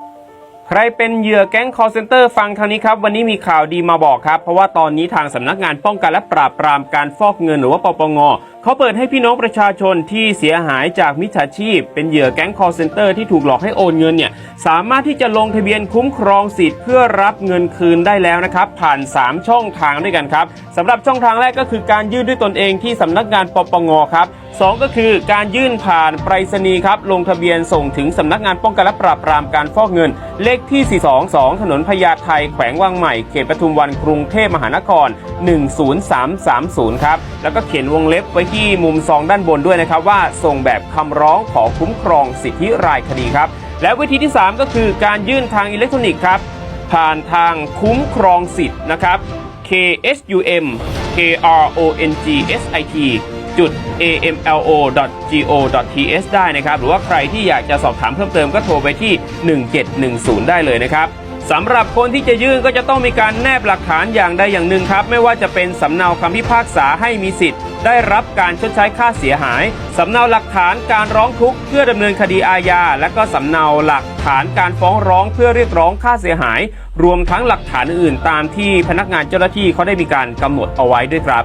you ใครเป็นเหยื่อแก๊ง call center ฟังทางนี้ครับ วันนี้มีข่าวดีมาบอกครับ เพราะว่าตอนนี้ทางสำนักงานป้องกันและปราบปรามการฟอกเงินหรือว่าปปงเขาเปิดให้พี่น้องประชาชนที่เสียหายจากมิจฉาชีพ เป็นเหยื่อแก๊ง call center ที่ถูกหลอกให้โอนเงินเนี่ยสามารถที่จะลงทะเบียนคุ้มครองสิทธิ์เพื่อรับเงินคืนได้แล้วนะครับ ผ่าน 3 ช่องทางด้วยกันครับสำหรับช่องทางแรกก็คือการยื่นด้วยตนเองที่สำนักงานปปงครับสองก็คือการยื่นผ่านไปรษณีย์ครับลงทะเบียนส่งถึงสำนักงานป้องกันและปราบปรามการฟอกเงินเลขที่ 422 ถนนพญาไทแขวงวังใหม่ เขตปทุมวันกรุงเทพมหานคร 10330 ครับ แล้วก็เขียนวงเล็บไว้ที่มุมซองด้านบนด้วยนะครับว่าส่งแบบคำร้องขอคุ้มครองสิทธิรายคดีครับ และวิธีที่ 3 ก็คือการยื่นทางอิเล็กทรอนิกส์ครับ ผ่านทางคุ้มครองสิทธิ์นะครับ KSUM KRONGSIT amlo.go.th ได้นะครับ หรือว่าใครที่อยากจะสอบถามเพิ่มเติมก็โทรไปที่ 1710 ได้เลยนะครับสำหรับคนที่จะยื่นก็จะต้องมีการแนบหลักฐานอย่างใดอย่างหนึ่งครับ ไม่ว่าจะเป็นสำเนาคำพิพากษาให้มีสิทธิ์ ได้รับการชดใช้ค่าเสียหาย สำเนาหลักฐานการร้องทุกข์เพื่อดำเนินคดีอาญา และก็สำเนาหลักฐานการฟ้องร้องเพื่อเรียกร้องค่าเสียหาย รวมทั้งหลักฐานอื่นตามที่พนักงานเจ้าหน้าที่เขาได้มีการกำหนดเอาไว้ด้วยครับ